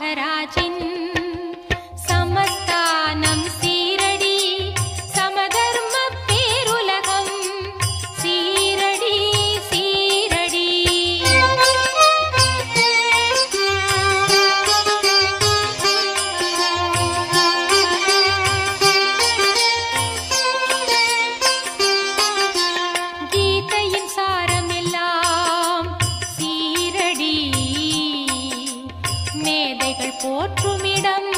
चीन् மேதைகள் போற்றுமிடம்